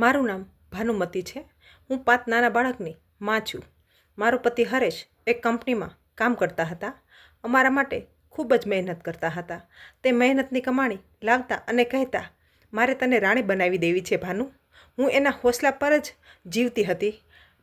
મારું નામ ભાનુમતી છે. હું પાંચ નાના બાળકની મા છું. મારો પતિ હરેશ એક કંપનીમાં કામ કરતા હતા. અમારા માટે ખૂબ જ મહેનત કરતા હતા. તે મહેનતની કમાણી લાવતા અને કહેતા, મારે તને રાણી બનાવી દેવી છે, ભાનુ. હું એના હોસલા પર જ જીવતી હતી.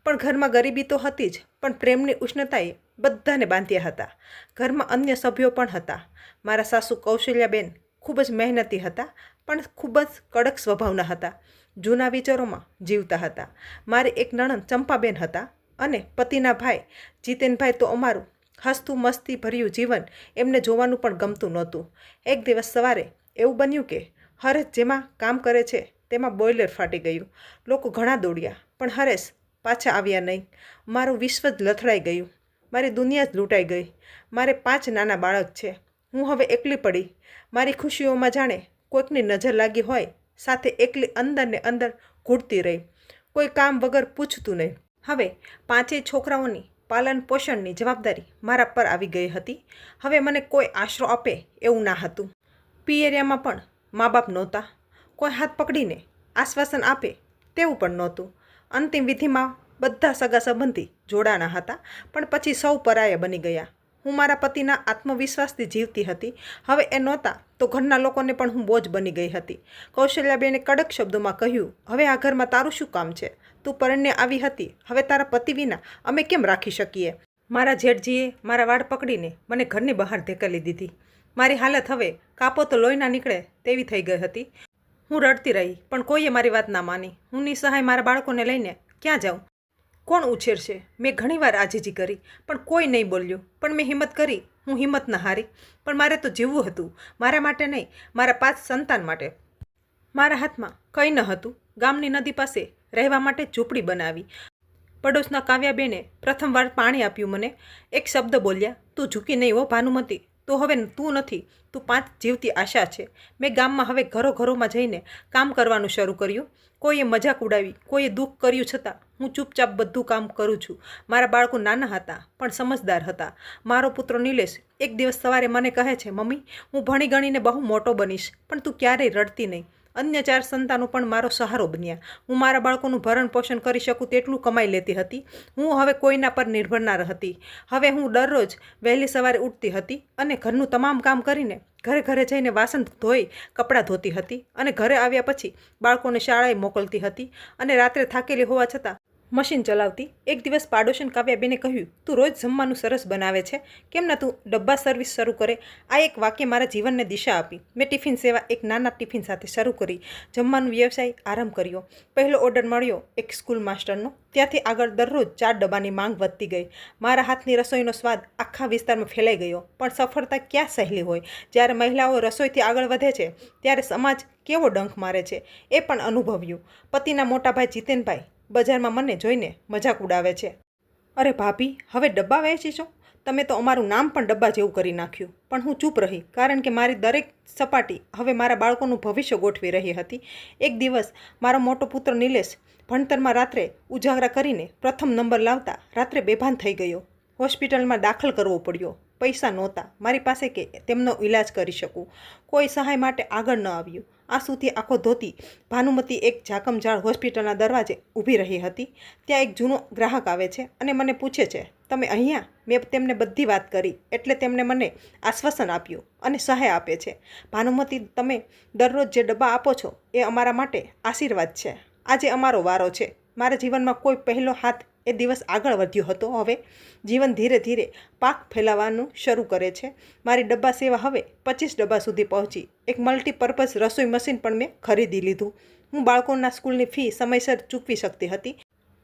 પણ ઘરમાં ગરીબી તો હતી જ, પણ પ્રેમની ઉષ્ણતાએ બધાને બાંધ્યા હતા. ઘરમાં અન્ય સભ્યો પણ હતા. મારા સાસુ કૌશલ્યાબેન ખૂબ જ મહેનતી હતા, પણ ખૂબ જ કડક સ્વભાવના હતા. જૂના વિચારોમાં જીવતા હતા. મારી એક નણંદ ચંપાબેન હતા અને પતિના ભાઈ. જીતેનભાઈ તો અમારું હસતું, મસ્તી ભર્યું જીવન એમને જોવાનું પણ ગમતું નહોતું. એક દિવસ સવારે એવું બન્યું કે હરેશ જેમાં કામ કરે છે તેમાં બોઇલર ફાટી ગયું. લોકો ઘણા દોડ્યા, પણ હરેશ પાછા આવ્યા નહીં. મારું વિશ્વ જ લથડાઈ ગયું. મારી દુનિયા જ લૂંટાઈ ગઈ. મારે પાંચ નાના બાળક છે. હું હવે એકલી પડી. મારી ખુશીઓમાં જાણે કોઈકની નજર લાગી હોય સાથે એકલી અંદર ને અંદર ઘૂડતી રહી. કોઈ કામ વગર પૂછતું નહીં. હવે પાંચેય છોકરાઓની પાલન પોષણની જવાબદારી મારા પર આવી ગઈ હતી. હવે મને કોઈ આશરો આપે એવું ના હતું. પી એરિયામાં પણ મા બાપ નહોતા. કોઈ હાથ પકડીને આશ્વાસન આપે તેવું પણ નહોતું. અંતિમ વિધિમાં બધા સગા સંબંધી જોડાણા હતા, પણ પછી સૌ પરાયા બની ગયા. હું મારા પતિના આત્મવિશ્વાસથી જીવતી હતી. હવે એ નહોતા, તો ઘરના લોકોને પણ હું બોજ બની ગઈ હતી. કૌશલ્યાબેને કડક શબ્દોમાં કહ્યું, હવે આ ઘરમાં તારું શું કામ છે? તું પરણને આવી હતી. હવે તારા પતિ વિના અમે કેમ રાખી શકીએ? મારા જેઠજીએ મારા વાળ પકડીને મને ઘરની બહાર ધકેલી દીધી. મારી હાલત હવે કાપો તો લોહીના નીકળે તેવી થઈ ગઈ હતી. હું રડતી રહી, પણ કોઈએ મારી વાત ના માની. હું નિસહાય મારા બાળકોને લઈને ક્યાં જાઉં? કોણ ઉછેરશે? મેં ઘણીવાર આજીજી કરી, પણ કોઈ નહીં બોલ્યું. પણ મેં હિંમત કરી, હું હિંમત ન હારી. પણ મારે તો જીવવું હતું. મારા માટે નહીં, મારા પાંચ સંતાન માટે. મારા હાથમાં કંઈ ન હતું. ગામની નદી પાસે રહેવા માટે ઝૂંપડી બનાવી. પડોશના કાવ્યાબેને પ્રથમવાર પાણી આપ્યું મને. એક શબ્દ બોલ્યા, તું ઝૂકી નહીં હો, ભાનુમતી. તો હવે તું નથી. તું પાંચ જીવતી આશા છે. મેં ગામમાં હવે ઘરો ઘરોમાં જઈને કામ કરવાનું શરૂ કર્યું. કોઈએ મજાક ઉડાવી, કોઈએ દુઃખ કર્યું છતાં હું ચૂપચાપ બધું કામ કરું છું. મારા બાળકો નાના હતા, પણ સમજદાર હતા. મારો પુત્ર નિલેશ એક દિવસ સવારે મને કહે છે, મમ્મી, હું ભણી ગણીને બહુ મોટો બનીશ, પણ તું ક્યારેય રડતી નહીં. અન્ય ચાર સંતાનો પણ મારો સહારો બન્યા. હું મારા બાળકોનું ભરણ પોષણ કરી શકું તેટલું કમાઈ લેતી હતી. હું હવે કોઈના પર નિર્ભર ના હતી હવે હું દરરોજ વહેલી સવારે ઉઠતી હતી અને ઘરનું તમામ કામ કરીને ઘરે ઘરે જઈને વાસણ ધોઈ, કપડાં ધોતી હતી અને ઘરે આવ્યા પછી બાળકોને શાળાએ મોકલતી હતી અને રાત્રે થાકેલી હોવા છતાં મશીન ચલાવતી એક દિવસ પાડોશન કાવ્યાબેને કહ્યું, તું રોજ જમવાનું સરસ બનાવે છે. કેમ ના તું ડબ્બા સર્વિસ શરૂ કરે? આ એક વાક્ય મારા જીવનને દિશા આપી. મેં ટિફિન સેવા એક નાના ટિફિન સાથે શરૂ કરી. જમવાનું વ્યવસાય આરંભ કર્યો. પહેલો ઓર્ડર મળ્યો એક સ્કૂલ માસ્ટરનો ત્યાંથી આગળ દરરોજ ચાર ડબ્બાની માંગ વધતી ગઈ. મારા હાથની રસોઈનો સ્વાદ આખા વિસ્તારમાં ફેલાઈ ગયો. પણ સફળતા ક્યાં સહેલી હોય? જ્યારે મહિલાઓ રસોઈથી આગળ વધે છે, ત્યારે સમાજ કેવો ડંખ મારે છે? એ પણ અનુભવ્યું. પતિના મોટા ભાઈ જીતેનભાઈ બજારમાં મને જોઈને મજાક ઉડાવે છે. અરે ભાભી, હવે ડબ્બા વહેંચીશો તમે તો અમારું નામ પણ ડબ્બા જેવું કરી નાખ્યું. પણ હું ચૂપ રહી, કારણ કે મારી દરેક સપાટી હવે મારા બાળકોનું ભવિષ્ય ગોઠવી રહી હતી. એક દિવસ મારો મોટો પુત્ર નિલેશ ભણતરમાં રાત્રે ઉજાગરા કરીને પ્રથમ નંબર લાવતા રાત્રે બેભાન થઈ ગયો. હોસ્પિટલમાં દાખલ કરવો પડ્યો. પૈસા નહોતા. મારી પાસે કે તેમનો ઈલાજ કરી શકું. કોઈ સહાય માટે આગળ ન આવ્યું. આંસુથી આંખો ધોતી ભાનુમતી એક ઝાકમઝાળ હોસ્પિટલના દરવાજે ઊભી રહી હતી. ત્યાં એક જૂનો ગ્રાહક આવે છે અને મને પૂછે છે, તમે અહીંયા? મેં તેમને બધી વાત કરી એટલે તેમણે મને આશ્વાસન આપ્યું અને સહાય આપે છે. ભાનુમતી, તમે દરરોજ જે ડબ્બા આપો છો એ અમારા માટે આશીર્વાદ છે. આજે અમારો વારો છે. મારા જીવનમાં કોઈ પહેલો હાથ એ દિવસ આગળ વધ્યો હતો. હવે જીવન ધીરે ધીરે પાક ફેલાવાનું શરૂ કરે છે. મારી ડબ્બા સેવા હવે પચીસ ડબ્બા સુધી પહોંચી. એક મલ્ટીપર્પઝ રસોઈ મશીન પણ મેં ખરીદી લીધું. હું બાળકોના સ્કૂલની ફી સમયસર ચૂકવી શકતી હતી.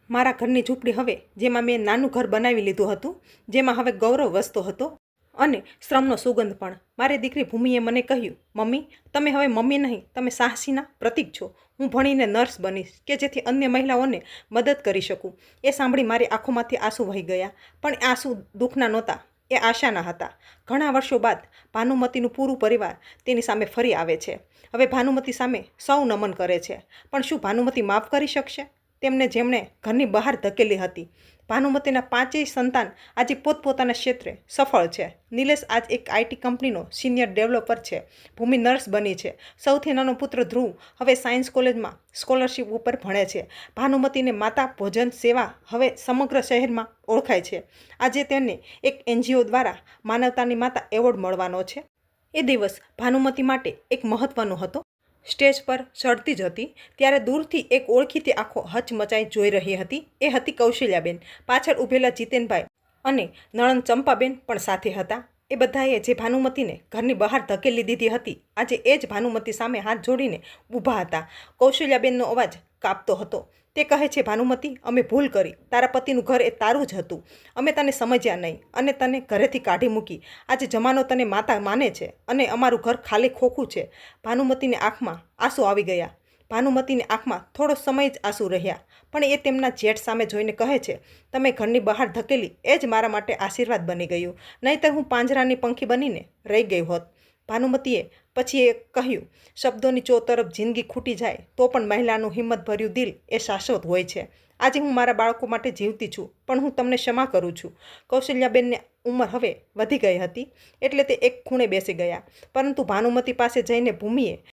મારા ઘરની ઝૂંપડી હવે, જેમાં મેં નાનું ઘર બનાવી લીધું હતું, જેમાં હવે ગૌરવ વસતો હતો. અને શ્રમનો સુગંધ પણ. મારી દીકરી ભૂમિએ મને કહ્યું, મમ્મી, તમે હવે મમ્મી નહીં, તમે સાહસીના પ્રતીક છો. હું ભણીને નર્સ બનીશ, કે જેથી અન્ય મહિલાઓને મદદ કરી શકું. એ સાંભળી મારી આંખોમાંથી આંસુ વહી ગયા, પણ આંસુ દુઃખના નહોતા, એ આશાના હતા. ઘણા વર્ષો બાદ ભાનુમતીનું પૂરું પરિવાર તેની સામે ફરી આવે છે. હવે ભાનુમતી સામે સૌ નમન કરે છે. પણ શું ભાનુમતી માફ કરી શકશે? તેમને જેમણે ઘરની બહાર ધકેલી હતી. ભાનુમતીના પાંચેય સંતાન આજે પોતપોતાના ક્ષેત્રે સફળ છે. નિલેશ આજ એક આઈટી કંપનીનો સિનિયર ડેવલપર છે. ભૂમિ નર્સ બની છે. સૌથી નાનો પુત્ર ધ્રુવ હવે સાયન્સ કોલેજમાં સ્કોલરશિપ ઉપર ભણે છે. ભાનુમતીને માતા ભોજન સેવા હવે સમગ્ર શહેરમાં ઓળખાય છે. આજે તેને એક એનજીઓ દ્વારા માનવતાની માતા એવોર્ડ મળવાનો છે. એ દિવસ ભાનુમતી માટે એક મહત્વનો હતો. સ્ટેજ પર ચડતી જ હતી. ત્યારે દૂરથી એક ઓળખીતી આંખો હચમચાઈ જોઈ રહી હતી. એ હતી કૌશલ્યાબેન. પાછળ ઊભેલા જીતેનભાઈ અને નણંદ ચંપાબેન પણ સાથે હતા. એ બધાએ જે ભાનુમતીને ઘરની બહાર ધકેલી દીધી હતી, આજે એ જ ભાનુમતી સામે હાથ જોડીને ઊભા હતા. કૌશલ્યાબેનનો અવાજ કાપતો હતો. તે કહે છે, ભાનુમતી, અમે ભૂલ કરી. તારા પતિનું ઘર એ તારું જ હતું. અમે તને સમજ્યા નહીં અને તને ઘરેથી કાઢી મૂકી. આજે જમાનો તને માતા માને છે અને અમારું ઘર ખાલી ખોખું છે. ભાનુમતીની આંખમાં આંસુ આવી ગયા. ભાનુમતીની આંખમાં થોડો સમય જ આંસુ રહ્યા. પણ એ તેમના જેઠ સામે જોઈને કહે છે, તમે ઘરની બહાર ધકેલી, એ જ મારા માટે આશીર્વાદ બની ગયું. નહીંતર હું પાંજરાની પંખી બનીને રહી ગઈ હોત. ભાનુમતીએ પછી એ કહ્યું, શબ્દોની ચો તરફ જિંદગી ખૂટી જાય, તો પણ મહિલાનું હિંમતભર્યું દિલ એ શાશ્વત હોય છે. આજે હું મારા બાળકો માટે જીવતી છું, પણ હું તમને ક્ષમા કરું છું. કૌશલ્યાબેનની ઉંમર હવે વધી ગઈ હતી, એટલે તે એક ખૂણે બેસી ગયા. પરંતુ ભાનુમતી પાસે જઈને ભૂમિએ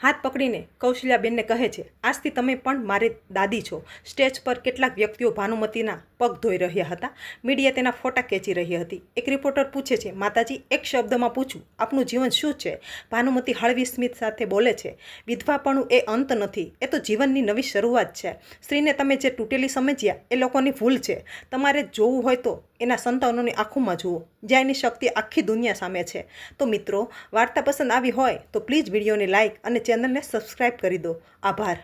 હાથ પકડીને કૌશલ્યાબેનને કહે છે, આજથી તમે પણ મારી દાદી છો. સ્ટેજ પર કેટલાક વ્યક્તિઓ ભાનુમતીના પગ ધોઈ રહ્યા હતા. મીડિયા તેના ફોટા ખેંચી રહી હતી. એક રિપોર્ટર પૂછે છે, માતાજી, એક શબ્દમાં પૂછું, આપનું જીવન શું છે? ભાનુમતી હળવી સ્મિત સાથે બોલે છે, વિધવાપણું એ અંત નથી, એ તો જીવનની નવી શરૂઆત છે. સ્ત્રીને તમે જે તૂટેલી સમજ્યા, એ લોકોની ભૂલ છે. તમારે જોવું હોય તો એના સંતાનોની આંખોમાં જુઓ, જ્યાં એની શક્તિ આખી દુનિયા સામે છે. તો મિત્રો, વાર્તા પસંદ આવી હોય તો પ્લીઝ વિડીયોને લાઇક અને ચેનલને સબસ્ક્રાઈબ કરી દો. આભાર.